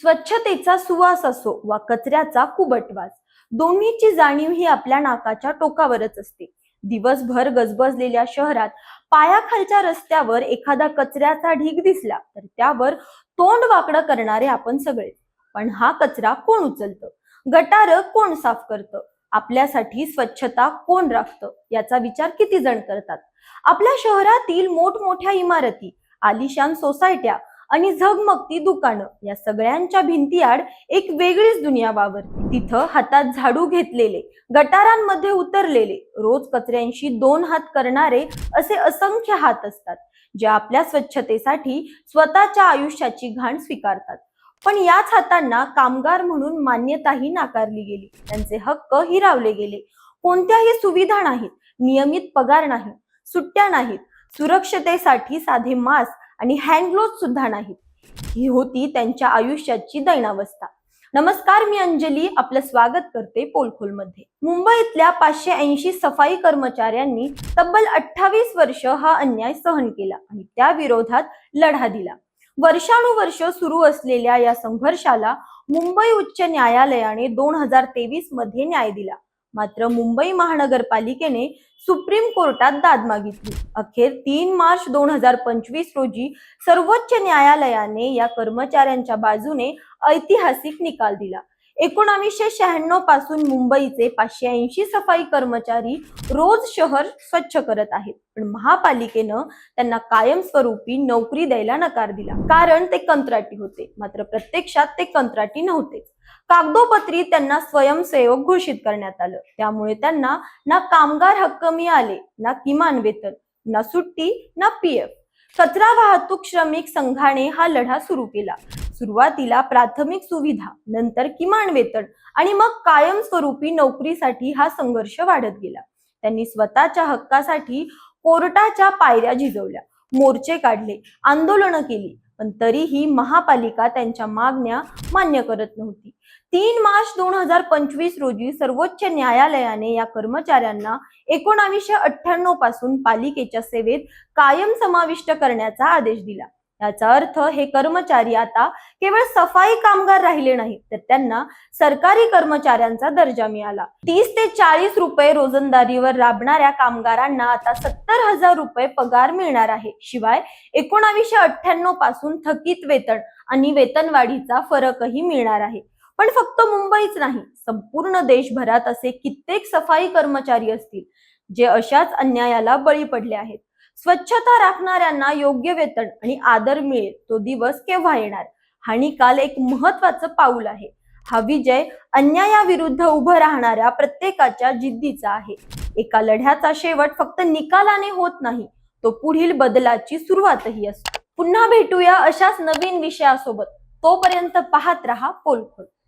स्वच्छतेचा सुवास असो वा कचऱ्याचा कुबटवास. दोन्हीची जाणीव ही आपल्या नाकाच्या टोकावरच असते. दिवसभर गजबजलेल्या शहरात पायाखालच्या रस्त्यावर एखादा कचऱ्याचा ढीग दिसला तर त्यावर तोंड वाकडं करणारे आपण सगळे. पण हा कचरा कोण उचलतं? गटार कोण साफ करतं? आपल्यासाठी स्वच्छता कोण राखतं? याचा विचार किती जण करतात? आपल्या शहरातील मोठमोठ्या इमारती आलिशान सोसायट्या आणि झगमगती दुकानं. या सगळ्यांच्या भिंतीआड एक वेगळीच दुनिया वावरते. तिथं हातात झाडू घेतलेले गटारांमध्ये उतरलेले रोज कचऱ्यांशी दोन हात करणारे असे असंख्य हात असतात जे आपल्या स्वच्छतेसाठी स्वतःच्या आयुष्याची घाण स्वीकारतात. पण याच हातांना कामगार म्हणून मान्यताही नाकारली गेली. त्यांचे हक्क हिरावले गेले. कोणत्याही सुविधा नाहीत नियमित पगार नाही सुट्ट्या नाहीत सुरक्षतेसाठी साधे मास्क आणि हँडग्लोव्ह सुद्धा नाहीत. ही होती त्यांच्या आयुष्याची दैनावस्था. नमस्कार मी अंजली. आपलं स्वागत करते पोलखोलमध्ये. मुंबईतल्या पाचशे ऐंशी सफाई कर्मचाऱ्यांनी तब्बल अठ्ठावीस वर्ष हा अन्याय सहन केला आणि त्या विरोधात लढा दिला. वर्षानुवर्ष सुरू असलेल्या या संघर्षाला मुंबई उच्च न्यायालयाने दोन हजार तेवीसमध्ये न्याय दिला. मात्र मुंबई महानगरपालिकेने सुप्रीम कोर्टात दाद मागितली. अखेर तीन मार्च दोन हजार पंचवीस रोजी सर्वोच्च न्यायालयाने या कर्मचाऱ्यांच्या बाजूने ऐतिहासिक निकाल दिला. एकोणावीसशे शहाण्णवपासून मुंबईचे पाचशे ऐंशी सफाई कर्मचारी रोज शहर स्वच्छ करत आहेत. पण महापालिकेनं त्यांना कायमस्वरूपी नोकरी द्यायला नकार दिला. कारण ते कंत्राटी होते. मात्र प्रत्यक्षात ते कंत्राटी नव्हते. कागदोपत्री त्यांना स्वयंसेवक घोषित करण्यात आलं. त्यामुळे त्यांना ना कामगार हक्क मिळाले ना किमान वेतन ना सुट्टी ना पीएफ कचरा वाहतूक श्रमिक संघाने हा लढा सुरू केला. सुरुवातीला प्राथमिक सुविधा नंतर किमान वेतन आणि मग कायमस्वरूपी नोकरीसाठी हा संघर्ष वाढत गेला. त्यांनी स्वतःच्या हक्कासाठी कोर्टाच्या पायऱ्या झिजवल्या मोर्चे काढले आंदोलनं केली पण तरीही महापालिका त्यांच्या मागण्या मान्य करत नव्हती. तीन मार्च दोन हजार पंचवीस रोजी सर्वोच्च न्यायालयाने या कर्मचाऱ्यांना एकोणावीसशे अठ्ठ्याण्णवपासून पालिकेच्या सेवेत कायम समाविष्ट करण्याचा आदेश दिला. याचा अर्थ हे कर्मचारी आता केवळ सफाई कामगार राहिले नाही तर त्यांना सरकारी कर्मचाऱ्यांचा दर्जा मिळाला. तीस ते चाळीस रुपये रोजंदारीवर राबणाऱ्या कामगारांना आता सत्तर हजार रुपये पगार मिळणार आहे. शिवाय एकोणावीसशे अठ्ठ्याण्णवपासून थकीत वेतन आणि वेतनवाढीचा फरकही मिळणार आहे. पण फक्त मुंबईच नाही संपूर्ण देशभरात असे कित्येक सफाई कर्मचारी असतील जे अशाच अन्यायाला बळी पडले आहेत. स्वच्छता राखणाऱ्यांना योग्य वेतन आणि आदर मिळेल तो दिवस केव्हा येणार? हा निकाल एक महत्वाचं पाऊल आहे. हा विजय अन्यायाविरुद्ध उभं राहणाऱ्या प्रत्येकाच्या जिद्दीचा आहे. एका लढ्याचा शेवट फक्त निकालाने होत नाही तो पुढील बदलाची सुरुवातही असतो. पुन्हा भेटूया अशाच नवीन विषयासोबत. तोपर्यंत पाहत रहा पोलखोल.